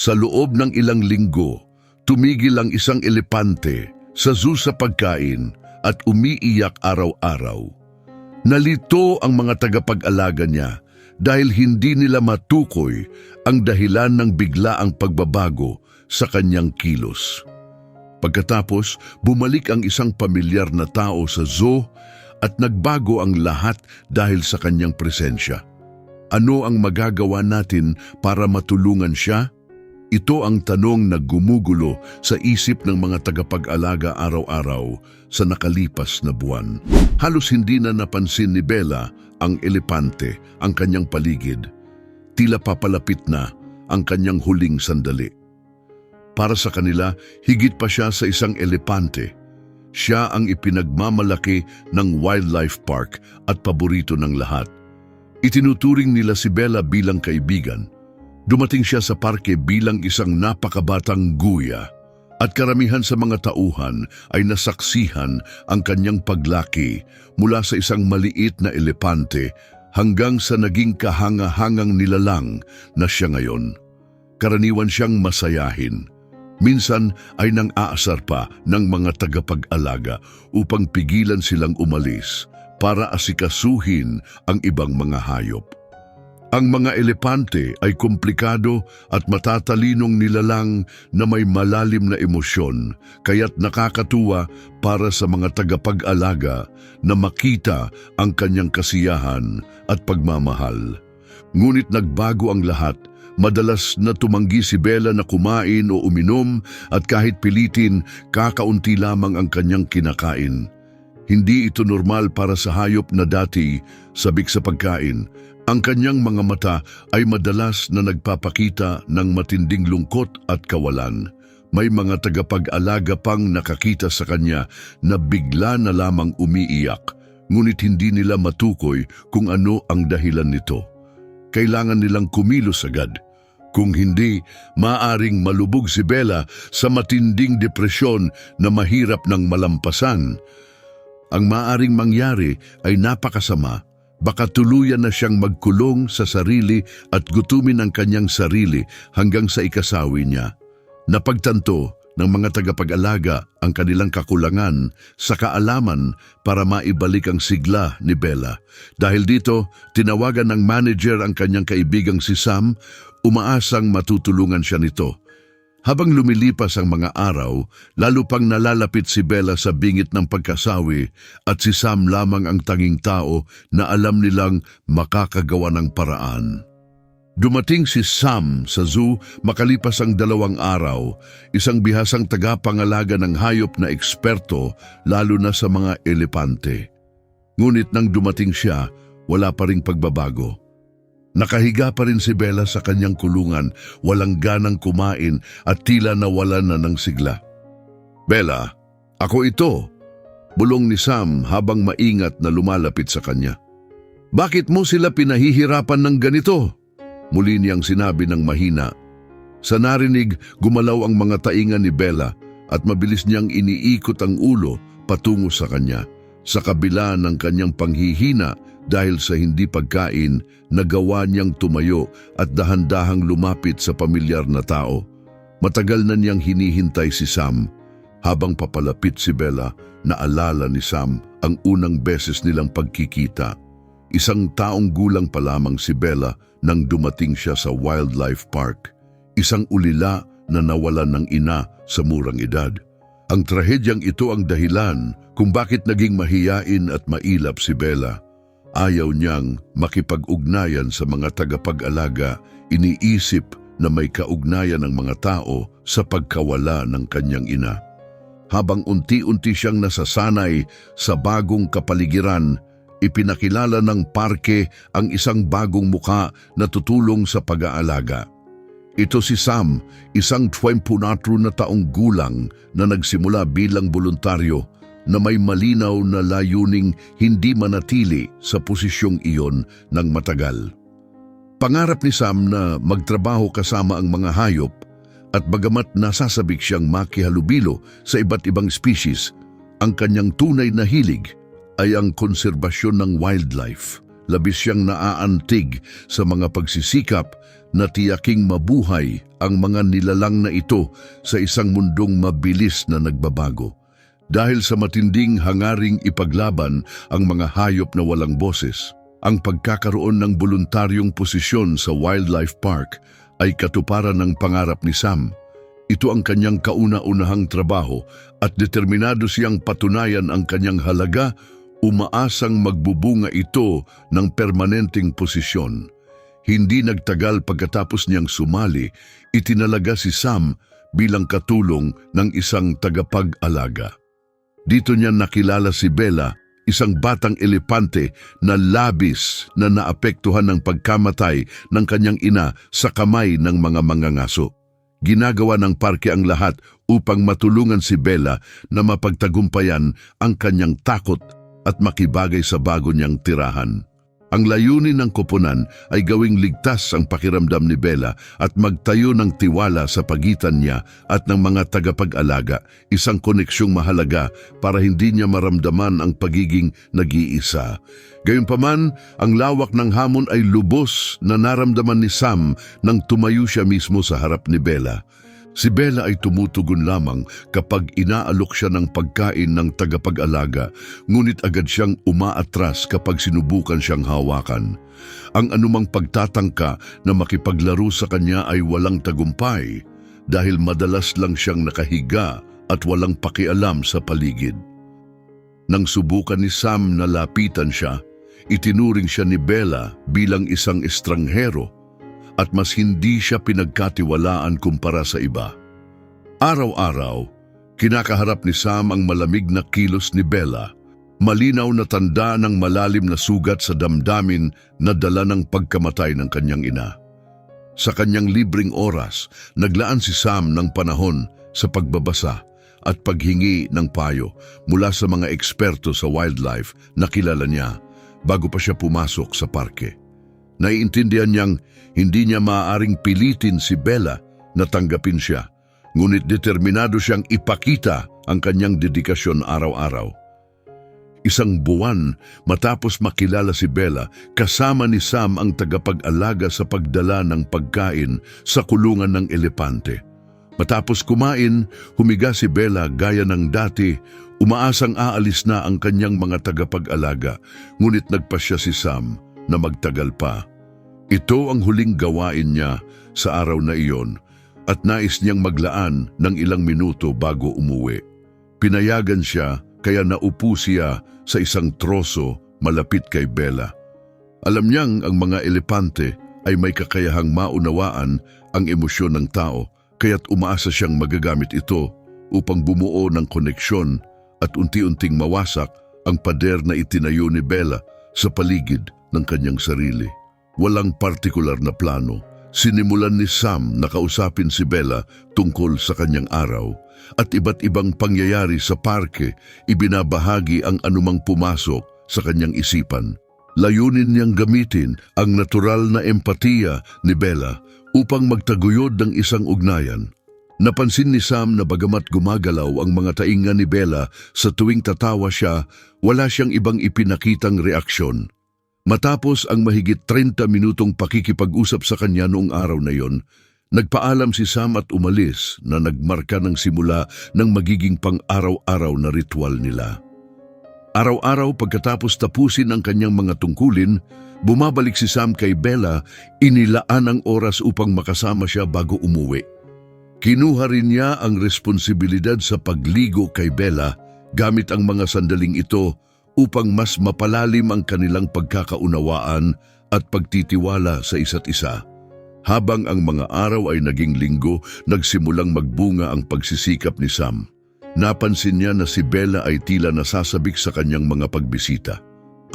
Sa loob ng ilang linggo, tumigil ang isang elepante sa zoo sa pagkain at umiiyak araw-araw. Nalito ang mga tagapag-alaga niya dahil hindi nila matukoy ang dahilan ng biglaang pagbabago sa kanyang kilos. Pagkatapos, bumalik ang isang pamilyar na tao sa zoo at nagbago ang lahat dahil sa kanyang presensya. Ano ang magagawa natin para matulungan siya? Ito ang tanong na gumugulo sa isip ng mga tagapag-alaga araw-araw sa nakalipas na buwan. Halos hindi na napansin ni Bella ang elepante, ang kanyang paligid. Tila papalapit na ang kanyang huling sandali. Para sa kanila, higit pa siya sa isang elepante. Siya ang ipinagmamalaki ng wildlife park at paborito ng lahat. Itinuturing nila si Bella bilang kaibigan. Dumating siya sa parke bilang isang napakabatang guya at karamihan sa mga tauhan ay nasaksihan ang kanyang paglaki mula sa isang maliit na elepante hanggang sa naging kahanga-hangang nilalang na siya ngayon. Karaniwan siyang masayahin. Minsan ay nang aasar pa ng mga tagapag-alaga upang pigilan silang umalis para asikasuhin ang ibang mga hayop. Ang mga elepante ay komplikado at matatalinong nilalang na may malalim na emosyon, kaya't nakakatuwa para sa mga tagapag-alaga na makita ang kanyang kasiyahan at pagmamahal. Ngunit nagbago ang lahat, madalas na tumanggi si Bella na kumain o uminom at kahit pilitin, kakaunti lamang ang kanyang kinakain. Hindi ito normal para sa hayop na dati sabik sa pagkain. Ang kanyang mga mata ay madalas na nagpapakita ng matinding lungkot at kawalan. May mga tagapag-alaga pang nakakita sa kanya na bigla na lamang umiiyak, ngunit hindi nila matukoy kung ano ang dahilan nito. Kailangan nilang kumilos agad. Kung hindi, maaring malubog si Bella sa matinding depresyon na mahirap ng malampasan. Ang maaring mangyari ay napakasama. Baka tuluyan na siyang magkulong sa sarili at gutumin ang kanyang sarili hanggang sa ikasawi niya. Napagtanto ng mga tagapag-alaga ang kanilang kakulangan sa kaalaman para maibalik ang sigla ni Bella. Dahil dito, tinawagan ng manager ang kanyang kaibigang si Sam, umaasang matutulungan siya nito. Habang lumilipas ang mga araw, lalo pang nalalapit si Bella sa bingit ng pagkasawi at si Sam lamang ang tanging tao na alam nilang makakagawa ng paraan. Dumating si Sam sa zoo makalipas ang dalawang araw, isang bihasang tagapangalaga ng hayop na eksperto lalo na sa mga elepante. Ngunit nang dumating siya, wala pa ring pagbabago. Nakahiga pa rin si Bella sa kanyang kulungan, walang ganang kumain at tila nawalan na ng sigla. Bella, ako ito, bulong ni Sam habang maingat na lumalapit sa kanya. Bakit mo sila pinahihirapan ng ganito? Muli niyang sinabi ng mahina. Sa narinig, gumalaw ang mga tainga ni Bella at mabilis niyang iniikot ang ulo patungo sa kanya. Sa kabila ng kanyang panghihina dahil sa hindi pagkain, nagawa niyang tumayo at dahan-dahang lumapit sa pamilyar na tao. Matagal na niyang hinihintay si Sam. Habang papalapit si Bella, naalala ni Sam ang unang beses nilang pagkikita. Isang taong gulang pa lamang si Bella nang dumating siya sa wildlife park. Isang ulila na nawalan ng ina sa murang edad. Ang trahedyang ito ang dahilan kung bakit naging mahiyain at mailap si Bella. Ayaw niyang makipag-ugnayan sa mga tagapag-alaga, iniisip na may kaugnayan ng mga tao sa pagkawala ng kanyang ina. Habang unti-unti siyang nasasanay sa bagong kapaligiran, ipinakilala ng parke ang isang bagong muka na tutulong sa pag-aalaga. Ito si Sam, isang 24 na taong gulang na nagsimula bilang voluntaryo na may malinaw na layuning hindi manatili sa posisyong iyon ng matagal. Pangarap ni Sam na magtrabaho kasama ang mga hayop at bagamat nasasabik siyang makihalubilo sa iba't ibang species, ang kanyang tunay na hilig ay ang konserbasyon ng wildlife, labis siyang naaantig sa mga pagsisikap na tiyaking mabuhay ang mga nilalang na ito sa isang mundong mabilis na nagbabago. Dahil sa matinding hangaring ipaglaban ang mga hayop na walang boses, ang pagkakaroon ng voluntaryong posisyon sa Wildlife Park ay katuparan ng pangarap ni Sam. Ito ang kanyang kauna-unahang trabaho at determinado siyang patunayan ang kanyang halaga, umaasang magbubunga ito ng permanenteng posisyon. Hindi nagtagal pagkatapos niyang sumali, itinalaga si Sam bilang katulong ng isang tagapag-alaga. Dito niya nakilala si Bella, isang batang elepante na labis na naapektuhan ng pagkamatay ng kanyang ina sa kamay ng mga mangangaso. Ginagawa ng parke ang lahat upang matulungan si Bella na mapagtagumpayan ang kanyang takot at makibagay sa bago niyang tirahan. Ang layunin ng koponan ay gawing ligtas ang pakiramdam ni Bella at magtayo ng tiwala sa pagitan niya at ng mga tagapag-alaga, isang koneksyong mahalaga para hindi niya maramdaman ang pagiging nag-iisa. Gayunpaman, ang lawak ng hamon ay lubos na naramdaman ni Sam nang tumayo siya mismo sa harap ni Bella. Si Bella ay tumutugon lamang kapag inaalok siya ng pagkain ng tagapag-alaga, ngunit agad siyang umaatras kapag sinubukan siyang hawakan. Ang anumang pagtatangka na makipaglaro sa kanya ay walang tagumpay dahil madalas lang siyang nakahiga at walang pakialam sa paligid. Nang subukan ni Sam na lapitan siya, itinuring siya ni Bella bilang isang estranghero at mas hindi siya pinagkatiwalaan kumpara sa iba. Araw-araw, kinakaharap ni Sam ang malamig na kilos ni Bella, malinaw na tanda ng malalim na sugat sa damdamin na dala ng pagkamatay ng kanyang ina. Sa kanyang libreng oras, naglaan si Sam ng panahon sa pagbabasa at paghingi ng payo mula sa mga eksperto sa wildlife na kilala niya bago pa siya pumasok sa parke. Naiintindihan niyang hindi niya maaaring pilitin si Bella na tanggapin siya, ngunit determinado siyang ipakita ang kanyang dedikasyon araw-araw. Isang buwan matapos makilala si Bella, kasama ni Sam ang tagapag-alaga sa pagdala ng pagkain sa kulungan ng elepante. Matapos kumain, humiga si Bella gaya ng dati, umaasang aalis na ang kanyang mga tagapag-alaga, ngunit nagpasya si Sam na magtagal pa. Ito ang huling gawain niya sa araw na iyon at nais niyang maglaan ng ilang minuto bago umuwi. Pinayagan siya kaya naupo siya sa isang troso malapit kay Bella. Alam niyang ang mga elepante ay may kakayahang maunawaan ang emosyon ng tao kaya't umaasa siyang magagamit ito upang bumuo ng koneksyon at unti-unting mawasak ang pader na itinayo ni Bella sa paligid ng kanyang sarili. Walang partikular na plano. Sinimulan ni Sam na kausapin si Bella tungkol sa kanyang araw at iba't ibang pangyayari sa parke ibinabahagi ang anumang pumasok sa kanyang isipan. Layunin niyang gamitin ang natural na empatiya ni Bella upang magtaguyod ng isang ugnayan. Napansin ni Sam na bagamat gumagalaw ang mga tainga ni Bella sa tuwing tatawa siya, wala siyang ibang ipinakitang reaksyon. Matapos ang mahigit 30 minutong pakikipag-usap sa kanya noong araw na yon, nagpaalam si Sam at umalis na nagmarka ng simula ng magiging pang-araw-araw na ritual nila. Araw-araw pagkatapos tapusin ang kanyang mga tungkulin, bumabalik si Sam kay Bella, inilaan ang oras upang makasama siya bago umuwi. Kinuha rin niya ang responsibilidad sa pagligo kay Bella gamit ang mga sandaling ito upang mas mapalalim ang kanilang pagkakaunawaan at pagtitiwala sa isa't isa. Habang ang mga araw ay naging linggo, nagsimulang magbunga ang pagsisikap ni Sam. Napansin niya na si Bella ay tila nasasabik sa kanyang mga pagbisita.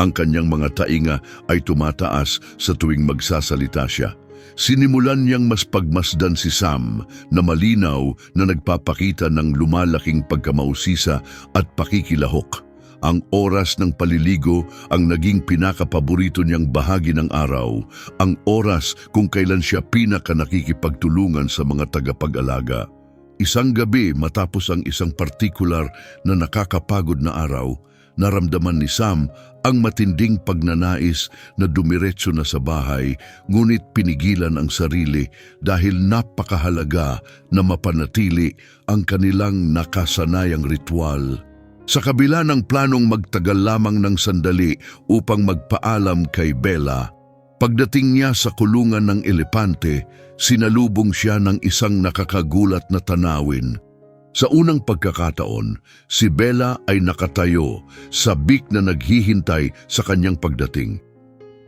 Ang kanyang mga tainga ay tumataas sa tuwing magsasalita siya. Sinimulan niyang mas pagmasdan si Sam na malinaw na nagpapakita ng lumalaking pagkamausisa at pakikilahok. Ang oras ng paliligo ang naging pinakapaborito niyang bahagi ng araw, ang oras kung kailan siya pinaka nakikipagtulungan sa mga tagapag-alaga. Isang gabi matapos ang isang partikular na nakakapagod na araw, Naramdaman ni Sam ang matinding pagnanais na dumiretso na sa bahay ngunit pinigilan ang sarili dahil napakahalaga na mapanatili ang kanilang nakasanayang ritual. Sa kabila ng planong magtagal lamang ng sandali upang magpaalam kay Bella, pagdating niya sa kulungan ng elepante, sinalubong siya ng isang nakakagulat na tanawin. Sa unang pagkakataon, si Bella ay nakatayo, sabik na naghihintay sa kanyang pagdating.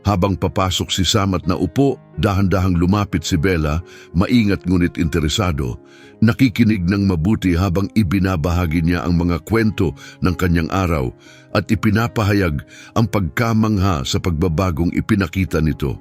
Habang papasok si Sam at naupo, dahan-dahang lumapit si Bella, maingat ngunit interesado, nakikinig ng mabuti habang ibinabahagi niya ang mga kwento ng kanyang araw at ipinapahayag ang pagkamangha sa pagbabagong ipinakita nito.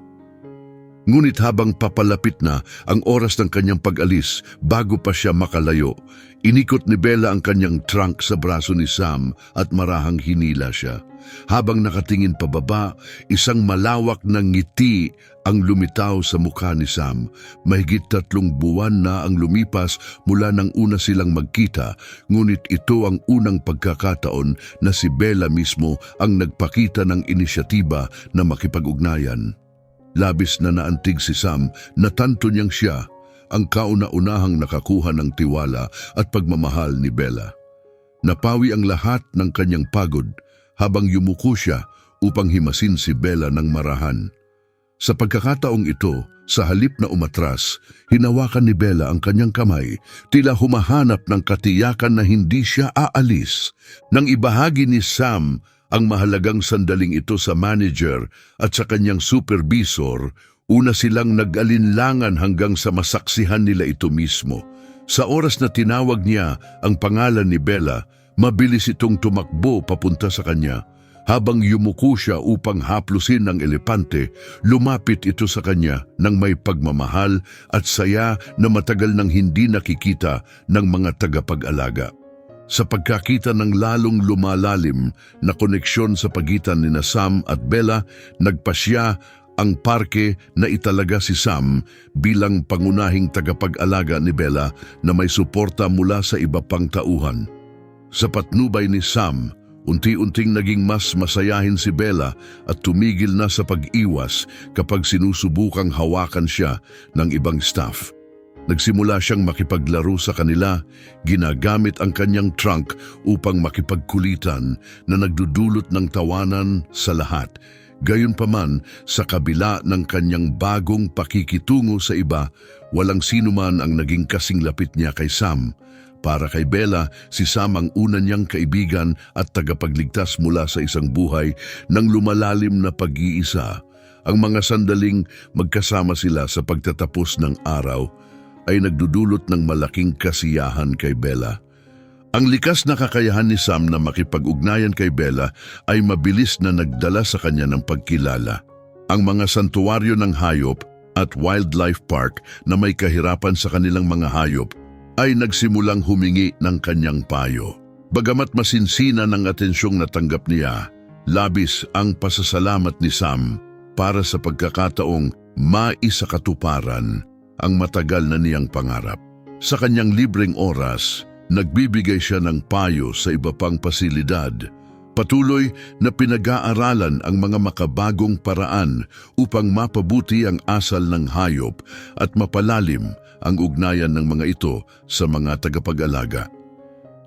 Ngunit habang papalapit na ang oras ng kanyang pag-alis bago pa siya makalayo, inikot ni Bella ang kanyang trunk sa braso ni Sam at marahang hinila siya. Habang nakatingin pababa, isang malawak na ngiti ang lumitaw sa mukha ni Sam. Mahigit tatlong buwan na ang lumipas mula nang una silang magkita, ngunit ito ang unang pagkakataon na si Bella mismo ang nagpakita ng inisyatiba na makipag-ugnayan. Labis na naantig si Sam na tanto niyang siya ang kauna-unahang nakakuha ng tiwala at pagmamahal ni Bella. Napawi ang lahat ng kanyang pagod habang yumuko siya upang himasin si Bella ng marahan. Sa pagkakataong ito, sa halip na umatras, hinawakan ni Bella ang kanyang kamay, tila humahanap ng katiyakan na hindi siya aalis. Nang ibahagi ni Sam ang mahalagang sandaling ito sa manager at sa kanyang supervisor, una silang nag-alinlangan hanggang sa masaksihan nila ito mismo. Sa oras na tinawag niya ang pangalan ni Bella, mabilis itong tumakbo papunta sa kanya. Habang yumuko siya upang haplusin ng elepante, lumapit ito sa kanya ng may pagmamahal at saya na matagal nang hindi nakikita ng mga tagapag-alaga. Sa pagkakita ng lalong lumalalim na koneksyon sa pagitan ni Sam at Bella, nagpasya ang parke na italaga si Sam bilang pangunahing tagapag-alaga ni Bella na may suporta mula sa iba pang tauhan. Sa patnubay ni Sam, unti-unting naging mas masayahin si Bella at tumigil na sa pag-iwas kapag sinusubukang hawakan siya ng ibang staff. Nagsimula siyang makipaglaro sa kanila, ginagamit ang kanyang trunk upang makipagkulitan na nagdudulot ng tawanan sa lahat. Gayunpaman, sa kabila ng kanyang bagong pakikitungo sa iba, walang sino man ang naging kasing lapit niya kay Sam. Para kay Bella, si Sam ang una niyang kaibigan at tagapagligtas mula sa isang buhay ng lumalalim na pag-iisa. Ang mga sandaling magkasama sila sa pagtatapos ng araw ay nagdudulot ng malaking kasiyahan kay Bella. Ang likas na kakayahan ni Sam na makipag-ugnayan kay Bella ay mabilis na nagdala sa kanya ng pagkilala. Ang mga santuwaryo ng hayop at wildlife park na may kahirapan sa kanilang mga hayop ay nagsimulang humingi ng kanyang payo. Bagamat masinsina ng atensyong natanggap niya, labis ang pasasalamat ni Sam para sa pagkakataong maisakatuparan ang matagal na niyang pangarap. Sa kanyang libreng oras, nagbibigay siya ng payo sa iba pang pasilidad. Patuloy na pinag-aaralan ang mga makabagong paraan upang mapabuti ang asal ng hayop at mapalalim ang ugnayan ng mga ito sa mga tagapag-alaga.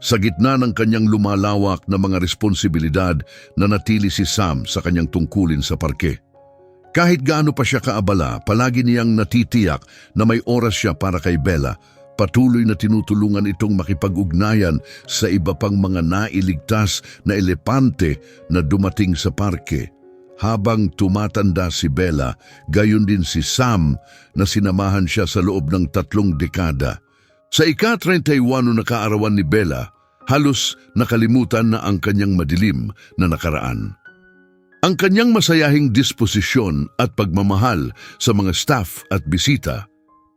Sa gitna ng kanyang lumalawak na mga responsibilidad, nanatili si Sam sa kanyang tungkulin sa parke. Kahit gaano pa siya kaabala, palagi niyang natitiyak na may oras siya para kay Bella. Patuloy na tinutulungan itong makipag-ugnayan sa iba pang mga nailigtas na elepante na dumating sa parke. Habang tumatanda si Bella, gayon din si Sam na sinamahan siya sa loob ng tatlong dekada. Sa ika-31 na kaarawan ni Bella, halos nakalimutan na ang kanyang madilim na nakaraan. Ang kanyang masayahing disposisyon at pagmamahal sa mga staff at bisita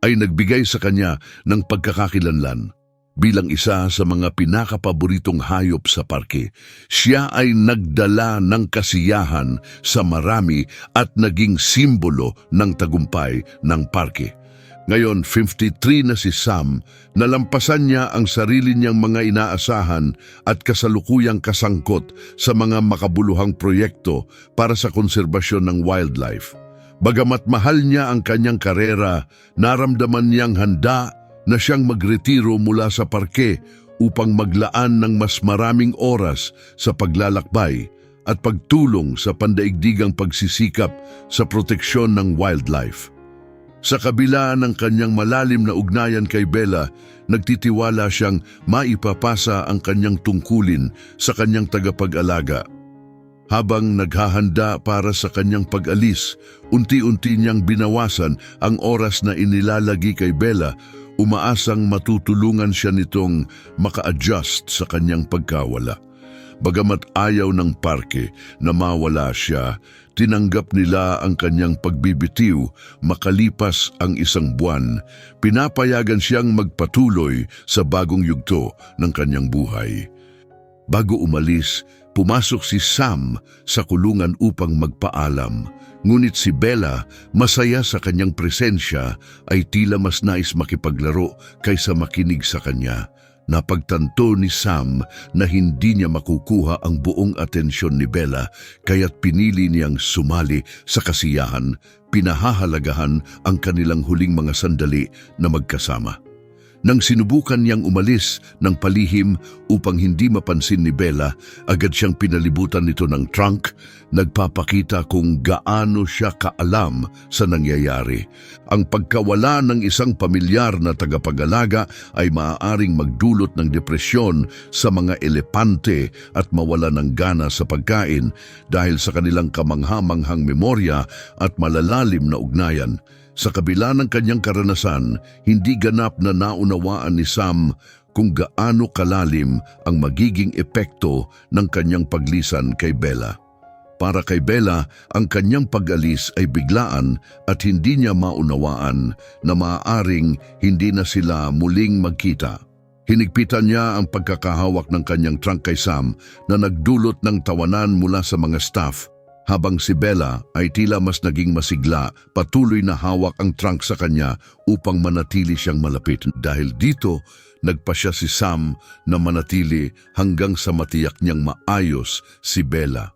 ay nagbigay sa kanya ng pagkakakilanlan. Bilang isa sa mga pinakapaboritong hayop sa parke, siya ay nagdala ng kasiyahan sa marami at naging simbolo ng tagumpay ng parke. Ngayon, 53 na si Sam, nalampasan niya ang sarili niyang mga inaasahan at kasalukuyang kasangkot sa mga makabuluhang proyekto para sa konserbasyon ng wildlife. Bagamat mahal niya ang kanyang karera, naramdaman niyang handa na siyang magretiro mula sa parke upang maglaan ng mas maraming oras sa paglalakbay at pagtulong sa pandaigdigang pagsisikap sa proteksyon ng wildlife. Sa kabila ng kanyang malalim na ugnayan kay Bella, nagtitiwala siyang maipapasa ang kanyang tungkulin sa kanyang tagapag-alaga. Habang naghahanda para sa kanyang pag-alis, unti-unti niyang binawasan ang oras na inilalagi kay Bella, umaasang matutulungan siya nitong maka-adjust sa kanyang pagkawala. Bagamat ayaw ng parke na mawala siya, tinanggap nila ang kanyang pagbibitiw makalipas ang isang buwan. Pinapayagan siyang magpatuloy sa bagong yugto ng kanyang buhay. Bago umalis, pumasok si Sam sa kulungan upang magpaalam. Ngunit si Bella, masaya sa kanyang presensya, ay tila mas nais makipaglaro kaysa makinig sa kanya. Napagtanto ni Sam na hindi niya makukuha ang buong atensyon ni Bella kaya't pinili niyang sumali sa kasiyahan, pinahahalagahan ang kanilang huling mga sandali na magkasama. Nang sinubukan niyang umalis ng palihim upang hindi mapansin ni Bella, agad siyang pinalibutan nito ng trunk, nagpapakita kung gaano siya kaalam sa nangyayari. Ang pagkawala ng isang pamilyar na tagapag-alaga ay maaaring magdulot ng depresyon sa mga elepante at mawala ng gana sa pagkain dahil sa kanilang kamanghamanghang memorya at malalalim na ugnayan. Sa kabila ng kanyang karanasan, hindi ganap na naunawaan ni Sam kung gaano kalalim ang magiging epekto ng kanyang paglisan kay Bella. Para kay Bella, ang kanyang pag-alis ay biglaan at hindi niya maunawaan na maaaring hindi na sila muling magkita. Hinigpitan niya ang pagkakahawak ng kanyang trunk kay Sam na nagdulot ng tawanan mula sa mga staff habang si Bella ay tila mas naging masigla, patuloy na hawak ang trunk sa kanya upang manatili siyang malapit. Dahil dito, nagpa siya si Sam na manatili hanggang sa matiyak niyang maayos si Bella.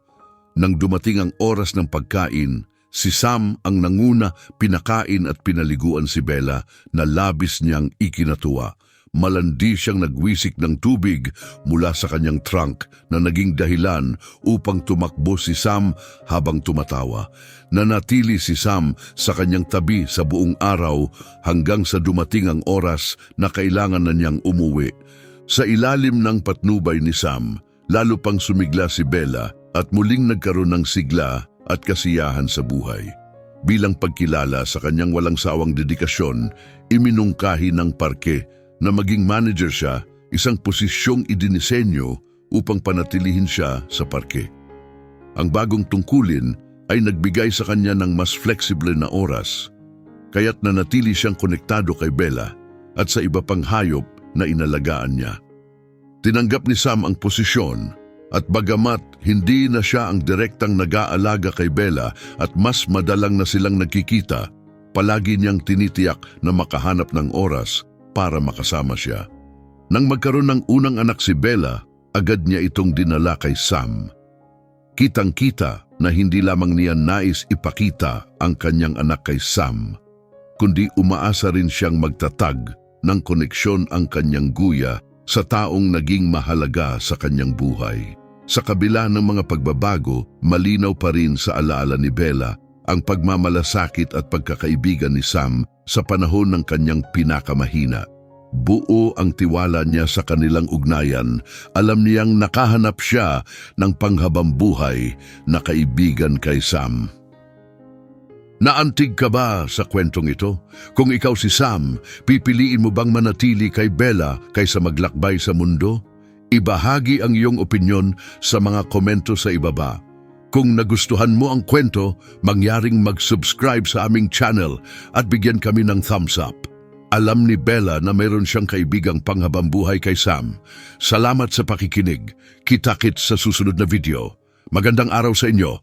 Nang dumating ang oras ng pagkain, si Sam ang nanguna pinakain at pinaliguan si Bella na labis niyang ikinatuwa malandi siyang nagwisik ng tubig mula sa kanyang trunk na naging dahilan upang tumakbo si Sam habang tumatawa. Nanatili si Sam sa kanyang tabi sa buong araw hanggang sa dumating ang oras na kailangan na niyang umuwi. Sa ilalim ng patnubay ni Sam, lalo pang sumigla si Bella at muling nagkaroon ng sigla at kasiyahan sa buhay. Bilang pagkilala sa kanyang walang sawang dedikasyon, iminungkahi ng parke na maging manager siya, isang posisyong idinisenyo upang panatilihin siya sa parke. Ang bagong tungkulin ay nagbigay sa kanya ng mas flexible na oras, kaya't nanatili siyang konektado kay Bella at sa iba pang hayop na inalagaan niya. Tinanggap ni Sam ang posisyon at bagamat hindi na siya ang direktang nag-aalaga kay Bella at mas madalang na silang nagkikita, palagi niyang tinitiyak na makahanap ng oras para makasama siya. Nang magkaroon ng unang anak si Bella, agad niya itong dinala kay Sam. Kitang-kita na hindi lamang niya nais ipakita ang kanyang anak kay Sam, kundi umaasa rin siyang magtatag ng koneksyon ang kanyang guya sa taong naging mahalaga sa kanyang buhay. Sa kabila ng mga pagbabago, malinaw pa rin sa alaala ni Bella ang pagmamalasakit at pagkakaibigan ni Sam sa panahon ng kanyang pinakamahina. Buo ang tiwala niya sa kanilang ugnayan. Alam niyang nakahanap siya ng panghabang buhay na kaibigan kay Sam. Naantig ka ba sa kwentong ito? Kung ikaw si Sam, pipiliin mo bang manatili kay Bella kaysa maglakbay sa mundo? Ibahagi ang iyong opinyon sa mga komento sa ibaba. Kung nagustuhan mo ang kwento, mangyaring mag-subscribe sa aming channel at bigyan kami ng thumbs up. Alam ni Bella na mayroon siyang kaibigang panghabang buhay kay Sam. Salamat sa pakikinig. Kita-kit sa susunod na video. Magandang araw sa inyo.